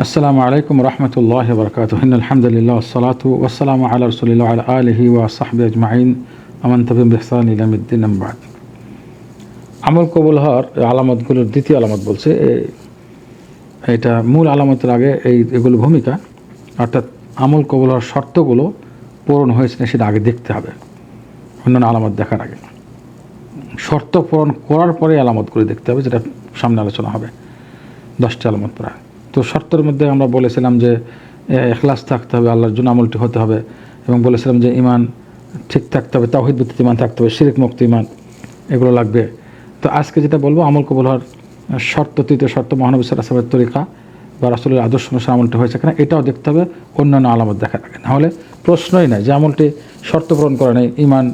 আসসালামু আলাইকুম রহমতুল্লাহ বরকাত আলহামদুলিল্লাহ সালাতু ওসালাম আল্লাহ রসুলিল্লাহ আল আলহি ওয়া সাহবি আজমাইন। আমান তবিম বেহসান ইলামুদ্দিন আম্বাদ আমল কবুল হওয়ার আলামতগুলোর দ্বিতীয় আলামত বলছে এটা মূল আলামতের আগে এই, এগুলো ভূমিকা। অর্থাৎ আমল কবুল হওয়ার শর্তগুলো পূরণ হয়েছে না সেটা আগে দেখতে হবে। অন্যান্য আলামত দেখার আগে। শর্ত পূরণ করার পরে আলামতগুলো দেখতে হবে, যেটা সামনে আলোচনা হবে। দশটি আলামত প্রায় তো শর্তের মধ্যে আমরা বলেছিলাম যে এখলাস থাকতে হবে, আল্লাহর জন্য আমলটি হতে হবে এবং বলেছিলাম যে ইমান ঠিক থাকতে হবে তাহিদ ভিত্তিক ইমান থাকতে হবে, শিরিক মুক্ত ইমান এগুলো লাগবে। তো আজকে যেটা বলব, আমল কবুল হওয়ার শর্ত, তৃতীয় শর্ত, মহানবী সাল্লামের তরিকা বা রাসুলের আদর্শ অনুসারে আমলটি হয়েছে কিনা, এটাও দেখতে হবে, অন্যান্য আলামত দেখার আগে নাহলে প্রশ্নই নাই যে আমলটি শর্ত পূরণ করে নাই ইমান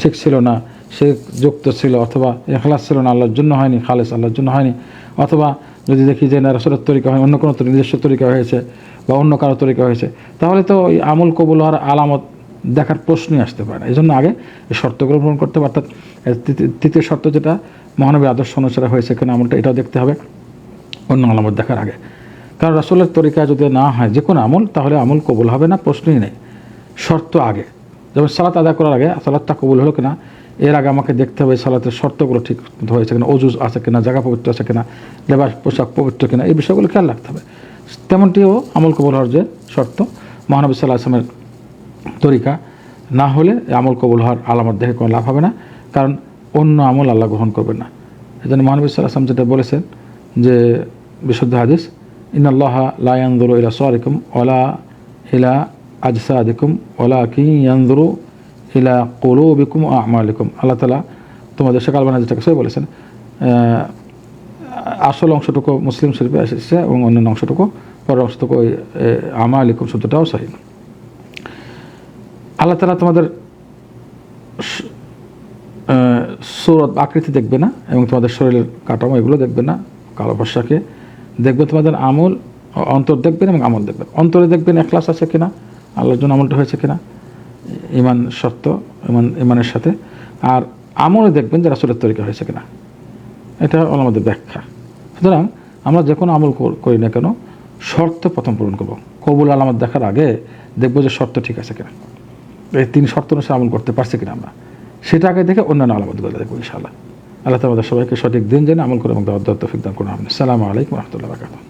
ঠিক ছিল না সে যুক্ত ছিল অথবা এখলাস ছিল না, আল্লাহর জন্য হয়নি, খালেস, আল্লাহর জন্য হয়নি। অথবা যদি দেখি যে না, রাসুলের তরিকা হয়, অন্য কোনো নিজস্ব তরিকা হয়েছে বা অন্য কারও তরিকা হয়েছে, তাহলে তো ওই আমল কবুল হওয়ার আলামত দেখার প্রশ্নই আসতে পারে না। এই জন্য আগে এই শর্তগুলো পূরণ করতে হবে, অর্থাৎ তৃতীয়- তৃতীয় শর্ত যেটা, মহানবী আদর্শ অনুসারে হয়েছে কিনা আমলটা এটাও দেখতে হবে, অন্য আলামত দেখার আগে। কারণ রাসুলের তরিকা যদি না হয় যে কোনো আমল, তাহলে আমল কবুল হবে না, প্রশ্নই নেই। শর্ত আগে। যেমন সালাত আদায় করার আগে সালাদটা কবুল হলো কিনা এর আগে আমাকে দেখতে হবে সালাতের শর্তগুলো ঠিক হয়েছে কিনা, অজুজ আছে কিনা, জায়গা পবিত্র আছে কিনা, লেবাস, পোশাক পবিত্র কিনা, এই বিষয়গুলো খেয়াল রাখতে হবে। তেমনটিও আমল কবুল হওয়ার যে শর্ত, মহানবী সাল্লাহ আসলামের তরিকা, না হলে আমল কবুল হওয়ার আলামত দেখে কোনো লাভ হবে না, কারণ অন্য আমল আল্লাহ গ্রহণ করবে না। এই জন্য মহানবী সাল্লাহ আসলাম যেটা বলেছেন যে বিশুদ্ধ হাদিস ইনাল্লাহ লায়ান্দুর ইলা সারিকুম ওলা ইলা আজসা আদিকুম ওলা কি ইয়ান্দুরু ইলা কুলুবিকুম ও আমালিকুম। আল্লাহ তালা তোমাদের সকাল বানা যেটাকে সে বলেছেন। আসল অংশটুকু মুসলিম শরীফে এসেছে এবং অন্যান্য অংশটুকু পরের অংশটুকু ওই আমা আলিকুম শব্দটাও সহি। আল্লাহ তালা তোমাদের সুরত আকৃতি দেখবে না এবং তোমাদের শরীরের কাঠামো এগুলো দেখবে না, কালো বর্ষাকে দেখবে, তোমাদের আমল অন্তর দেখবেন এবং আমল দেখবেন অন্তরে দেখবেন একলাস আছে কিনা, আল্লাহর জন্য আমলটা হয়েছে কিনা। ইমান সত্য ইমান ইমানের সাথে। আর আমলে দেখবেন যে রাসুলের তরিকা হয়েছে কিনা। এটা হল আমাদের ব্যাখ্যা। সুতরাং আমরা যে কোনো আমল কর- না কেন, শর্ত প্রথম পূরণ করব। কবুল আলামত দেখার আগে দেখব যে শর্ত ঠিক আছে কিনা। এই তিন শর্ত অনুসারে আমল করতে পারছি কিনা আমরা। সেটা আগে দেখে অন্যান্য আলামতগুলো দেখব ইনশাআল্লাহ। আল্লাহ তোমাদের সবাইকে সঠিক দিন জেনে আমল করে এবং দাওয়াত তৌফিক দান করুন। সালামু আলাইকুম রহমতুল্লাহ